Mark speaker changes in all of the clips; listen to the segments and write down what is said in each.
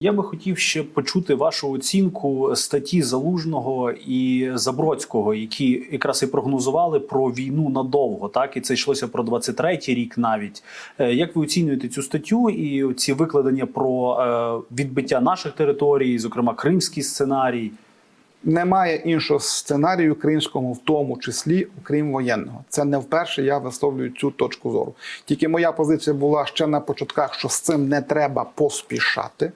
Speaker 1: Я би хотів ще почути вашу оцінку статті Залужного і Забродського, які якраз і прогнозували про війну надовго. Так і це йшлося про 23-й рік. Навіть Е, як ви оцінюєте цю статтю і ці викладення про е, відбиття наших територій, зокрема кримський сценарій?
Speaker 2: Немає іншого сценарію українському, в тому числі, окрім воєнного. Це не вперше я висловлюю цю точку зору. Тільки моя позиція була ще на початках, що з цим не треба поспішати.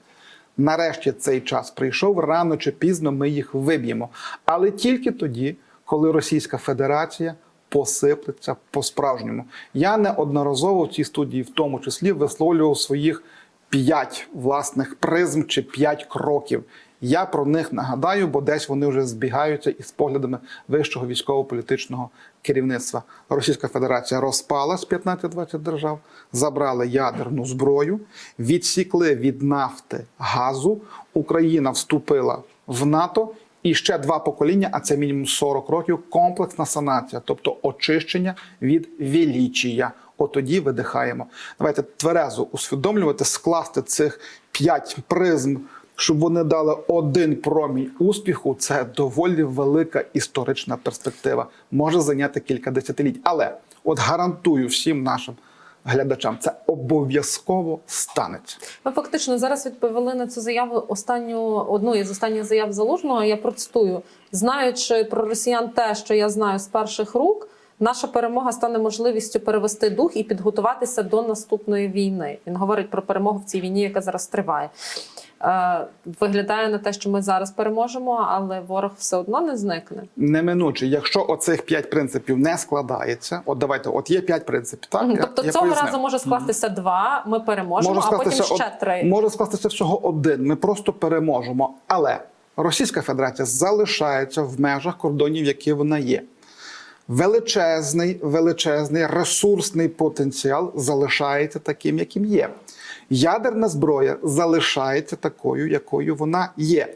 Speaker 2: Нарешті цей час прийшов, рано чи пізно ми їх виб'ємо. Але тільки тоді, коли Російська Федерація посиплеться по-справжньому. Я неодноразово в цій студії, в тому числі, висловлював своїх п'ять власних призм чи п'ять кроків. Я про них нагадаю, бо десь вони вже збігаються із поглядами вищого військово-політичного керівництва. Російська Федерація розпала з 15-20 держав, забрали ядерну зброю, відсікли від нафти газу. Україна вступила в НАТО. І ще два покоління, а це мінімум 40 років, комплексна санація, тобто очищення від величія. От тоді видихаємо. Давайте тверезо усвідомлювати, скласти цих п'ять призм, щоб вони дали один промінь успіху. Це доволі велика історична перспектива. Може зайняти кілька десятиліть. Але от гарантую всім нашим глядачам, це обов'язково станеться.
Speaker 3: Ви фактично зараз відповіли на цю заяву останню одну із останніх заяв залужного. Я процитую, знаючи про росіян, те, що я знаю з перших рук. Наша перемога стане можливістю перевести дух і підготуватися до наступної війни. Він говорить про перемогу в цій війні, яка зараз триває. Е, виглядає на те, що ми зараз переможемо, але ворог все одно не зникне.
Speaker 2: Неминуче, якщо оцих п'ять принципів не складається, от давайте, от є п'ять принципів. Так
Speaker 3: тобто
Speaker 2: я
Speaker 3: цього
Speaker 2: пояснив.
Speaker 3: разу може скластися два. Ми переможемо,
Speaker 2: Може
Speaker 3: а потім ще
Speaker 2: од-
Speaker 3: три.
Speaker 2: Може скластися всього один. Ми просто переможемо. Але Російська Федерація залишається в межах кордонів, які вона є. Величезний, величезний ресурсний потенціал залишається таким, яким є. Ядерна зброя залишається такою, якою вона є.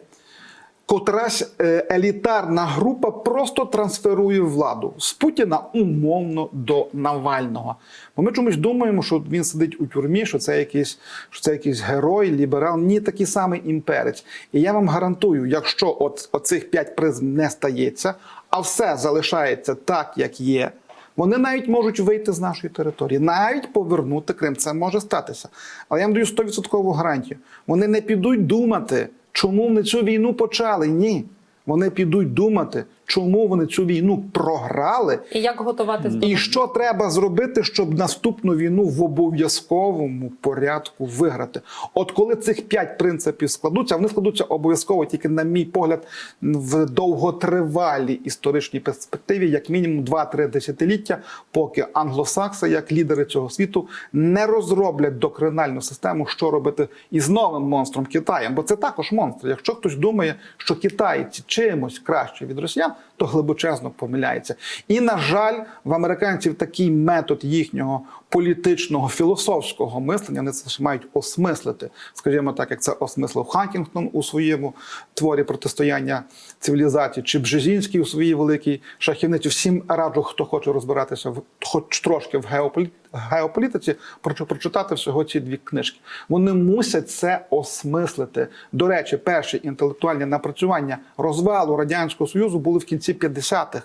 Speaker 2: Котрась е, елітарна група просто трансферує владу з Путіна умовно до Навального. Бо ми чомусь думаємо, що він сидить у тюрмі, що це якийсь, що це якийсь герой, ліберал. Ні, такий самий імперець. І я вам гарантую, якщо от оцих п'ять призм не стається, а все залишається так, як є. Вони навіть можуть вийти з нашої території, навіть повернути Крим. Це може статися. Але я вам даю 100% гарантію. Вони не підуть думати, чому вони цю війну почали. Ні. Вони підуть думати, чому вони цю війну програли,
Speaker 3: І як готуватись до
Speaker 2: і що треба зробити, щоб наступну війну в обов'язковому порядку виграти? От коли цих п'ять принципів складуться, вони складуться обов'язково тільки, на мій погляд, в довготривалій історичній перспективі, як мінімум 2-3 десятиліття, поки англосакси, як лідери цього світу, не розроблять докринальну систему, що робити із новим монстром Китаєм. Бо це також монстр. Якщо хтось думає, що китайці чимось краще від росіян, то глибочезно помиляється. І на жаль, в американців такий метод їхнього політичного філософського мислення вони це мають осмислити, скажімо так, як це осмислив Хантінгтон у своєму творі протистояння цивілізації, чи Бжезінський у своїй великій шахівниці. Всім раджу, хто хоче розбиратися в хоч трошки в геополі- геополітиці, прочи- прочитати всього ці дві книжки. Вони мусять це осмислити. До речі, перші інтелектуальні напрацювання розвалу радянського союзу були в кінці 50-х.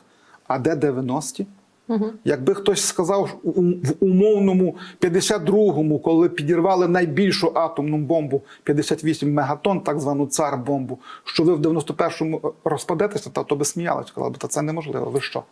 Speaker 2: А де 90-ті? Якби хтось сказав в умовному 52-му, коли підірвали найбільшу атомну бомбу 58 мегатон, так звану цар бомбу, що ви в 91-му розпадетеся, та то би сміялися, сказали б, та це неможливо. Ви що?